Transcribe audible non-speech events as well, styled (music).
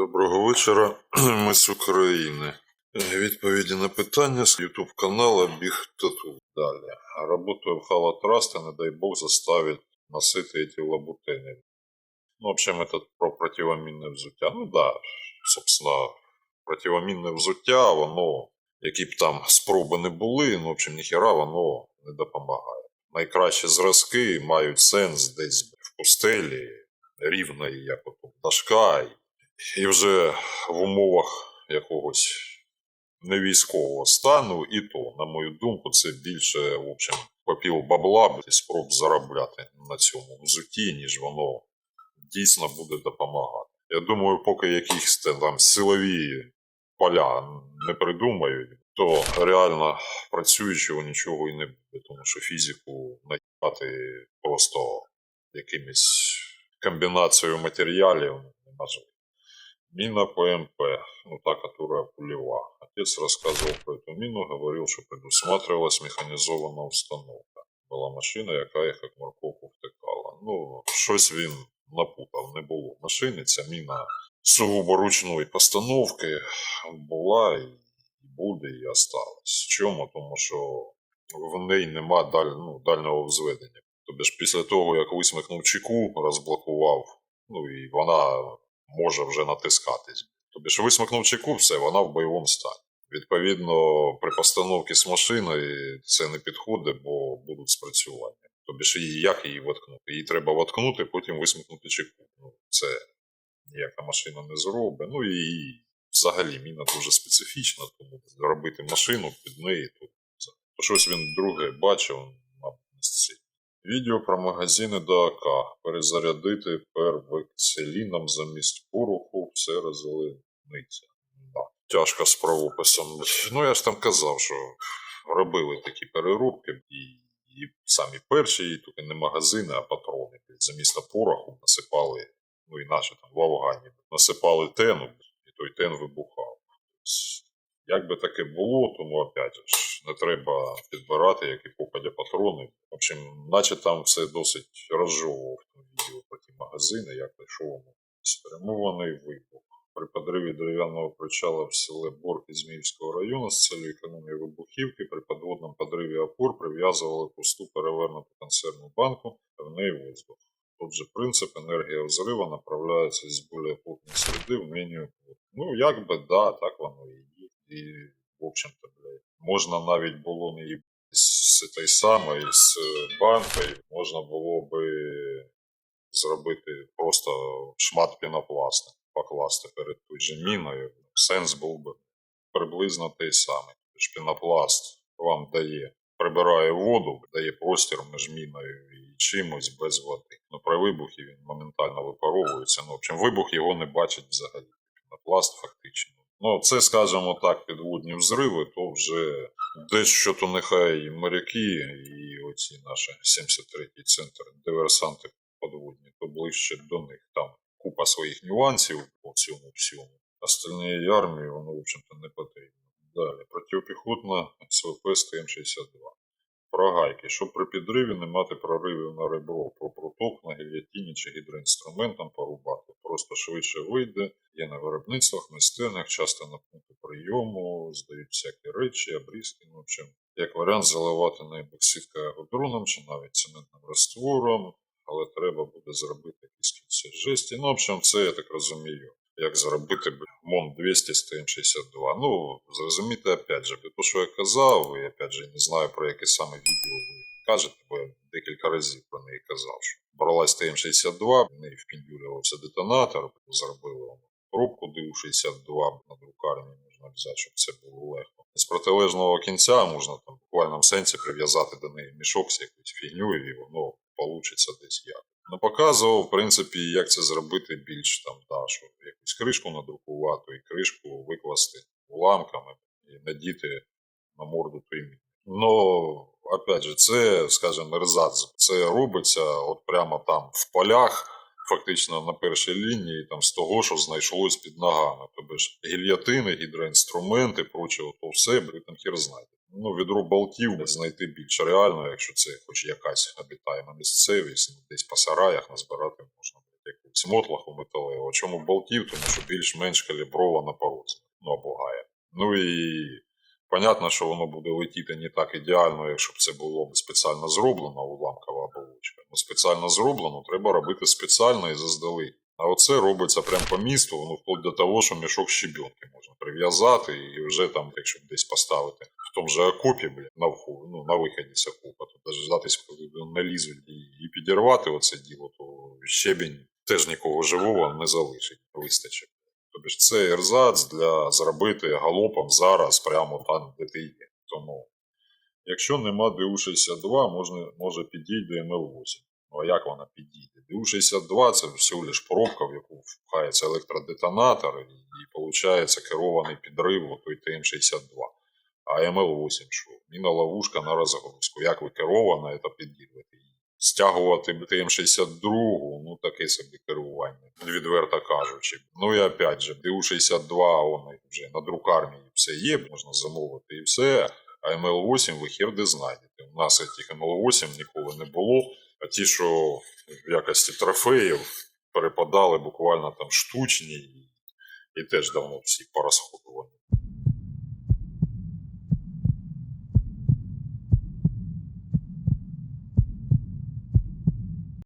Доброго вечора. (clears throat) Ми з України. Відповіді на питання з YouTube канала Біг Тату. Далі. Работаю в Халатрасте, не дай Бог заставить носити эти лабутени. Ну, в общем, это про противомінне взуття. Ну да, собственно, противомінне взуття, воно, які б там спроби не були, ну, в общем, ніхера воно не допомагає. Найкращі зразки мають сенс десь в пустелі, рівної, як от дашка, і вже в умовах якогось невійськового стану, і то, на мою думку, це більше, в общем, попіл бабла і спроб заробляти на цьому взутті, ніж воно дійсно буде допомагати. Я думаю, поки якісь там силові поля не придумають, то реально працюючого нічого і не буде, тому що фізику наїбати просто якимись комбінацією матеріалів неможливо. Мина ПМП, ну та, которая пулева. Отец рассказывал про эту мину, говорил, что предусматривалась механизована установка. Була машина, яка їх як морковку втикала. Ну, щось він напутав, не було машини. Ця міна сугубо ручної постановки була і буде, і осталась. Чому? Тому що в неї нема даль, ну, дальнього взведення. Тобто ж після того, як висмикнув чеку, розблокував, ну і вона може вже натискатись. Тобто ж висмикнув чеку, все, вона в бойовому стані. Відповідно, при постановці з машиною це не підходить, бо будуть спрацювання. Тобто ж як її воткнути? Її треба воткнути, потім висмикнути чеку. Ну, це ніяка машина не зробить. Ну і взагалі міна дуже специфічна, тому робити машину під неї. То щось він друге бачив, мабуть, не з цим. Відео про магазини до АК. Перезарядити первекселіном замість пороху, все розелениться. Да. Тяжко з правописом. Ну, я ж там казав, що робили такі переробки, і, і самі перші, і тільки не магазини, а патрони. Замість пороху насипали, ну і наші там в Афгані, насипали тену, і той тен вибухав. Як би таке було, тому опять ж не треба підбирати, які попадя патрони. В общем, наче там все досить розжовував відео про ті магазини, як прийшов спрямований вибух. При подриві дерев'яного причала в селі Борки Зміївського району з целью економії вибухівки при подводному подриві опор прив'язували пусту перевернуту консервну банку та в неї воздух. Тот же принцип енергія взрива направляється з більш плотної середи в меню. Ну, як би, да, так воно і є. І, в общем-то, можна навіть було не з той самої, з банкою, можна було би зробити просто шмат пінопласту, покласти перед тою же міною. Сенс був би приблизно той самий. Тож пінопласт вам дає, прибирає воду, дає простір між міною і чимось без води. Ну, при вибухі він моментально випаровується. Ну, в общем, вибух його не бачить взагалі. Пінопласт фактично. Ну, це, скажімо так, підводні взриви, то вже дещо то нехай моряки, і оці наші 73-й центр, диверсанти подводні, то ближче до них. Там купа своїх нюансів по всьому всьому. Остальні армії, воно, в общем-то, не потрібно. Далі. Протипіхотна СВП СТМ-62. Про гайки. Щоб при підриві не мати проривів на ребро, про проток на гільятині чи гідроінструментом порубати. Просто швидше вийде. Є на виробництвах, майстернях, часто на пункти прийому, здають всякі речі, обрізки. Ну, общем, як варіант заливати на ебоксидка агудроном чи навіть цементним раствором, але треба буде зробити якісь жесті. Ну, в общем, це я так розумію. Як зробити МОН 200 з ТМ62. Ну, зрозуміти, опять же, то, що я казав, і опять же, не знаю про яке саме відео ви кажете, бо я декілька разів про неї казав, що бралась ТМ62, в неї впіндюлювався детонатор, зробили пробку ДУ-62 на друкарні можна взяти, щоб це було легко. З протилежного кінця можна там в буквальному сенсі прив'язати до неї мішок з якоюсь фігньою, і воно получиться десь як. Показував, в принципі, як це зробити більш там, да, що якусь кришку надрукувати і кришку викласти уламками і надіти на морду той. Ну, опять же, це, скажімо, ерзац. Це робиться от прямо там в полях, фактично на першій лінії, там з того, що знайшлось під ногами. Тобто ж гільйотини, гідроінструменти, проче, то все, там хір знаєте. Ну, відро болтів знайти більш реально, якщо це хоч якась обітаєма місцевість, ну, десь по сараях назбирати можна буде яку якогось мотлаху металевого. Чому болтів? Тому що більш-менш калібрована порозна, ну або гая. Ну і понятно, що воно буде летіти не так ідеально, якщо б це було б спеціально зроблено уламкова оболочка. Ну, спеціально зроблено треба робити спеціально і заздалегідь. А оце робиться прямо по місту, воно вплоть до того, що мішок щебенки можна прив'язати і вже там, якщо десь поставити в тому же окопі, блядь, на вході, ну, на виході з окопа, то дождатись, коли налізуть і, і підірвати оце діло, то щебінь теж нікого живого не залишить, вистачить. Тобто ж це ерзац для зробити галопом зараз прямо там, де ти є. Тому, якщо нема ДУ-62, можна, може підійде МЛ-8. Ну а як вона підійде? ДУ-62 це всього лиш пробка, в яку впхається електродетонатор, і, і виходить керований підрив той ТМ-62. А МЛ-8 що? Міна ловушка на розгрузку. Як ви керована, це підірвати її. Стягувати ТМ-62, ну таке собі керування, відверто кажучи. Ну і опять же, ДУ-62, вони вже на друкармії все є, можна замовити і все. А МЛ-8 ви хер де знайдете. У нас цих МЛ-8 ніколи не було. А ті, що в якості трофеїв перепадали буквально там штучні і, теж давно всі порозходувані.